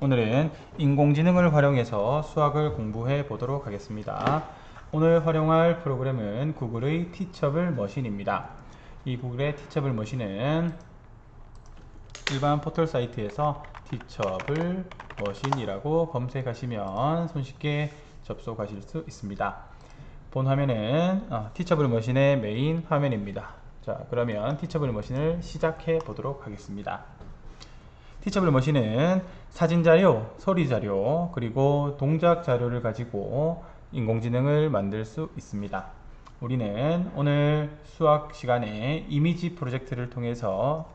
오늘은 인공지능을 활용해서 수학을 공부해 보도록 하겠습니다. 오늘 활용할 프로그램은 구글의 티처블 머신입니다. 이 구글의 티처블 머신은 일반 포털 사이트에서 티처블 머신이라고 검색하시면 손쉽게 접속하실 수 있습니다. 본 화면은 어, 티처블 머신의 메인 화면입니다. 자, 그러면 티처블 머신을 시작해 보도록 하겠습니다. 티처블 머신은 사진 자료, 소리 자료, 그리고 동작 자료를 가지고 인공지능을 만들 수 있습니다. 우리는 오늘 수학 시간에 이미지 프로젝트를 통해서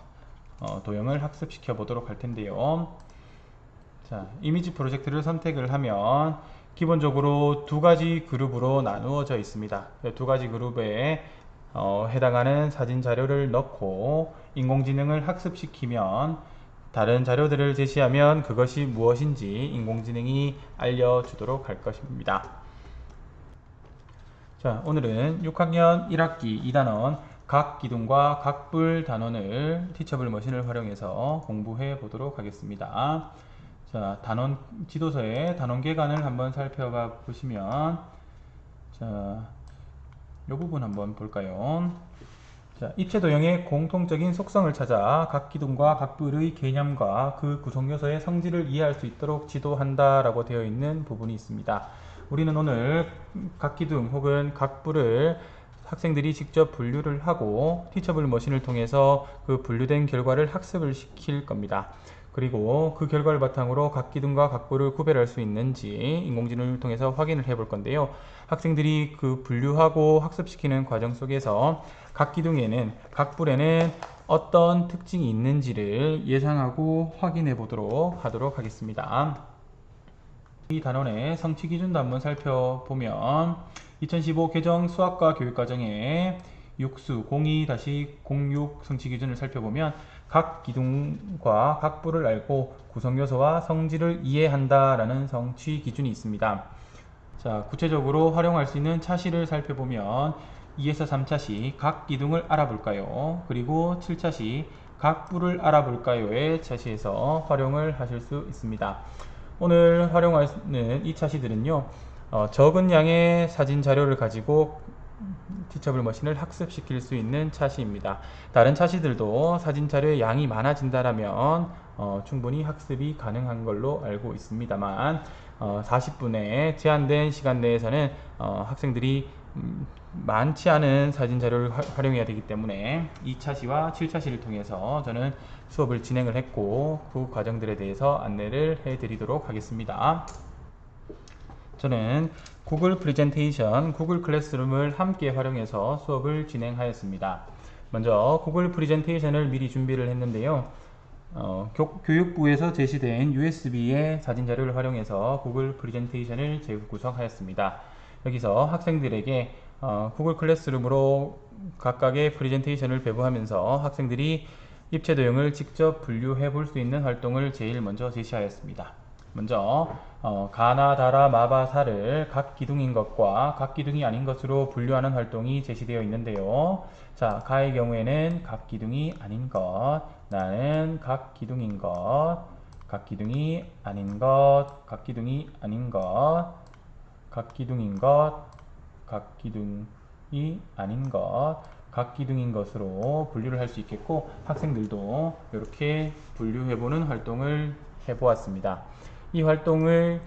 어, 도형을 학습시켜 보도록 할 텐데요. 자, 이미지 프로젝트를 선택을 하면 기본적으로 두 가지 그룹으로 나누어져 있습니다. 그두 가지 그룹에 어, 해당하는 사진 자료를 넣고 인공지능을 학습시키면 다른 자료들을 제시하면 그것이 무엇인지 인공지능이 알려주도록 할 것입니다. 자, 오늘은 6학년 1학기 2단원 각 기둥과 각불 단원을 티처블 머신을 활용해서 공부해 보도록 하겠습니다. 자, 단원 지도서의 단원 계간을 한번 살펴봐 보시면 자, 이 부분 한번 볼까요? 자, 입체 도형의 공통적인 속성을 찾아 각 기둥과 각불의 개념과 그 구성 요소의 성질을 이해할 수 있도록 지도한다라고 되어 있는 부분이 있습니다. 우리는 오늘 각 기둥 혹은 각불을 학생들이 직접 분류를 하고 티처블 머신을 통해서 그 분류된 결과를 학습을 시킬 겁니다. 그리고 그 결과를 바탕으로 각 기둥과 각부를 구별할 수 있는지 인공지능을 통해서 확인을 해 볼 건데요. 학생들이 그 분류하고 학습시키는 과정 속에서 각 기둥에는 각불에는 어떤 특징이 있는지를 예상하고 확인해 보도록 하도록 하겠습니다. 이 단원의 성취 기준도 한번 살펴보면 2015 개정 수학과 교육과정의 육수 02-06 성취 기준을 살펴보면 각 기둥과 각 부를 알고 구성 요소와 성질을 이해한다라는 성취 기준이 있습니다. 자, 구체적으로 활용할 수 있는 차시를 살펴보면 2에서 3차시 각 기둥을 알아볼까요? 그리고 7차시 각 부를 알아볼까요의 차시에서 활용을 하실 수 있습니다. 오늘 활용하는 이 차시들은요, 어, 적은 양의 사진 자료를 가지고 티처블 머신을 학습시킬 수 있는 차시입니다. 다른 차시들도 사진 자료의 양이 많아진다라면 어, 충분히 학습이 가능한 걸로 알고 있습니다만 어, 40분의 제한된 시간 내에서는 어, 학생들이 음, 많지 않은 사진 자료를 화- 활용해야 되기 때문에 2차시와 7차시를 통해서 저는 수업을 진행을 했고 그 과정들에 대해서 안내를 해드리도록 하겠습니다. 저는 구글 프리젠테이션, 구글 클래스룸을 함께 활용해서 수업을 진행하였습니다. 먼저 구글 프리젠테이션을 미리 준비를 했는데요. 어, 교, 교육부에서 제시된 USB의 사진 자료를 활용해서 구글 프리젠테이션을 재구성하였습니다. 여기서 학생들에게 어, 구글 클래스룸으로 각각의 프리젠테이션을 배부하면서 학생들이 입체 도형을 직접 분류해 볼 수 있는 활동을 제일 먼저 제시하였습니다. 먼저 어, 가나, 다라, 마바, 사를 각 기둥인 것과 각 기둥이 아닌 것으로 분류하는 활동이 제시되어 있는데요. 자, 가의 경우에는 각 기둥이 아닌 것, 나는 각 기둥인 것, 각 기둥이 아닌 것, 각 기둥이 아닌 것, 각 기둥인 것, 각 기둥이 아닌 것, 각 기둥인 것으로 분류를 할 수 있겠고 학생들도 이렇게 분류해보는 활동을 해보았습니다. 이 활동을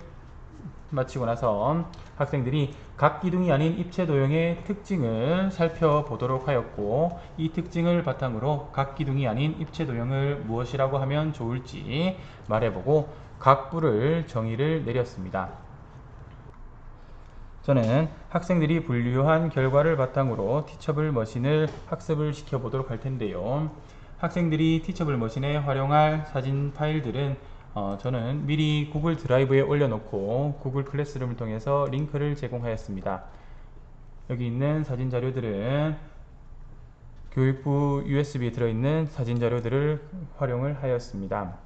마치고 나서 학생들이 각 기둥이 아닌 입체 도형의 특징을 살펴보도록 하였고 이 특징을 바탕으로 각 기둥이 아닌 입체 도형을 무엇이라고 하면 좋을지 말해보고 각부를 정의를 내렸습니다. 저는 학생들이 분류한 결과를 바탕으로 티처블 머신을 학습을 시켜보도록 할 텐데요. 학생들이 티처블 머신에 활용할 사진 파일들은 어, 저는 미리 구글 드라이브에 올려놓고 구글 클래스룸을 통해서 링크를 제공하였습니다. 여기 있는 사진 자료들은 교육부 USB에 들어있는 사진 자료들을 활용을 하였습니다.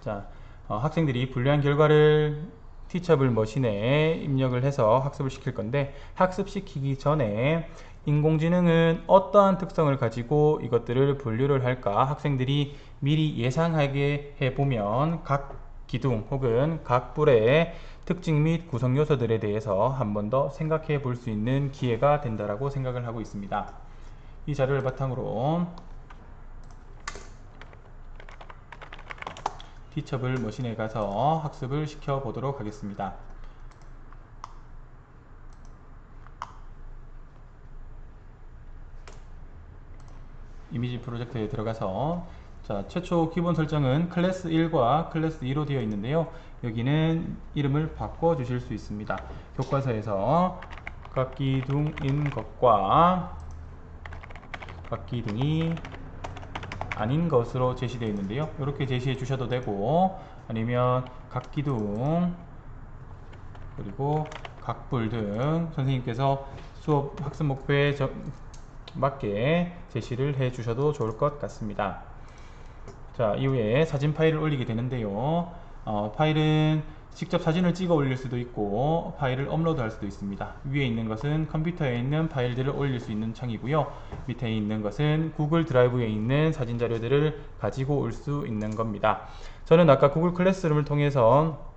자, 어, 학생들이 분류한 결과를 티처블 머신에 입력을 해서 학습을 시킬 건데 학습시키기 전에 인공지능은 어떠한 특성을 가지고 이것들을 분류를 할까 학생들이 미리 예상하게 해보면 각 기둥 혹은 각 뿔의 특징 및 구성 요소들에 대해서 한 번 더 생각해 볼 수 있는 기회가 된다라고 생각을 하고 있습니다. 이 자료를 바탕으로 티처블 머신에 가서 학습을 시켜 보도록 하겠습니다. 이미지 프로젝트에 들어가서 자, 최초 기본 설정은 클래스 1과 클래스 2로 되어 있는데요. 여기는 이름을 바꿔 주실 수 있습니다. 교과서에서 각 기둥인 것과 각 기둥이 아닌 것으로 제시되어 있는데요. 이렇게 제시해 주셔도 되고 아니면 각 기둥 그리고 각불 등 선생님께서 수업 학습 목표에 저- 맞게 제시를 해 주셔도 좋을 것 같습니다. 자, 이후에 사진 파일을 올리게 되는데요. 어, 파일은 직접 사진을 찍어 올릴 수도 있고 파일을 업로드 할 수도 있습니다. 위에 있는 것은 컴퓨터에 있는 파일들을 올릴 수 있는 창이고요. 밑에 있는 것은 구글 드라이브에 있는 사진 자료들을 가지고 올 수 있는 겁니다. 저는 아까 구글 클래스룸을 통해서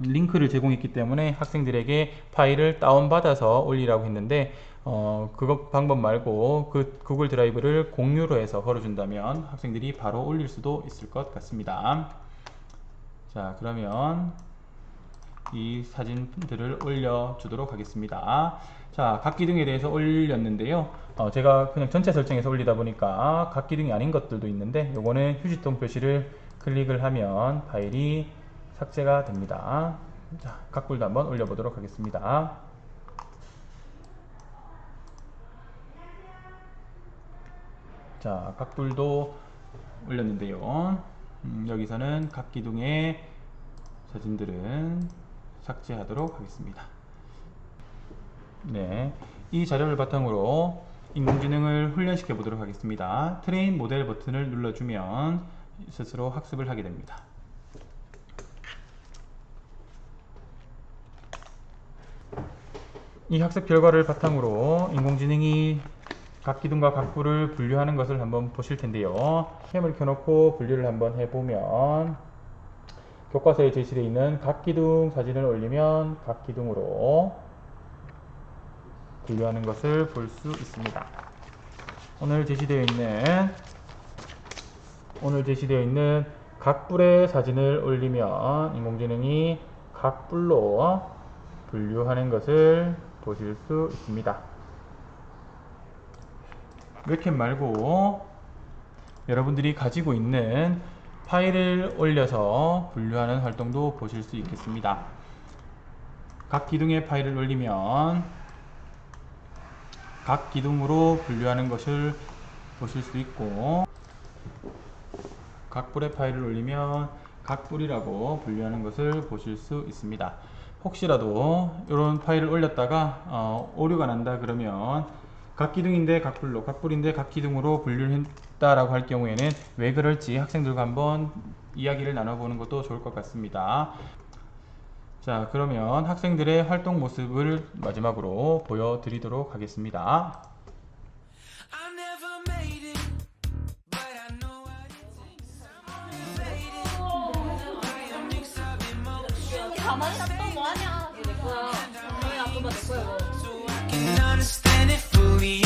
링크를 제공했기 때문에 학생들에게 파일을 다운받아서 올리라고 했는데 어, 그거 방법 말고 그 구글 드라이브를 공유로 해서 걸어준다면 학생들이 바로 올릴 수도 있을 것 같습니다. 자, 그러면 이 사진들을 올려주도록 하겠습니다. 자, 각 기둥에 대해서 올렸는데요. 어, 제가 그냥 전체 설정에서 올리다 보니까 각 기둥이 아닌 것들도 있는데 요거는 휴지통 표시를 클릭을 하면 파일이 삭제가 됩니다. 자, 각불도 한번 올려보도록 하겠습니다. 자, 각불도 올렸는데요. 음, 여기서는 각 기둥의 사진들은 삭제하도록 하겠습니다. 네, 이 자료를 바탕으로 인공지능을 훈련시켜 보도록 하겠습니다. 트레인 모델 버튼을 눌러주면 스스로 학습을 하게 됩니다. 이 학습 결과를 바탕으로 인공지능이 각 기둥과 각 뿔을 분류하는 것을 한번 보실 텐데요. 캠을 켜놓고 분류를 한번 해보면 교과서에 제시되어 있는 각 기둥 사진을 올리면 각 기둥으로 분류하는 것을 볼 수 있습니다. 오늘 제시되어 있는 오늘 제시되어 있는 각 뿔의 사진을 올리면 인공지능이 각 뿔로 분류하는 것을 보실 수 있습니다. 웹캠 말고 여러분들이 가지고 있는 파일을 올려서 분류하는 활동도 보실 수 있겠습니다. 각 기둥의 파일을 올리면 각 기둥으로 분류하는 것을 보실 수 있고 각 뿔의 파일을 올리면 각 뿔이라고 분류하는 것을 보실 수 있습니다. 혹시라도 이런 파일을 올렸다가 어, 오류가 난다 그러면 각 기둥인데 각 뿔로, 각 뿔인데 각 기둥으로 분류를 했다라고 할 경우에는 왜 그럴지 학생들과 한번 이야기를 나눠보는 것도 좋을 것 같습니다. 자, 그러면 학생들의 활동 모습을 마지막으로 보여드리도록 하겠습니다. I never made it, but I know what it takes. I'm faded. I am mixed up emotions, 가만히 놔둬 뭐하냐 내 거야 가만히 놔둬봐 내 거야 이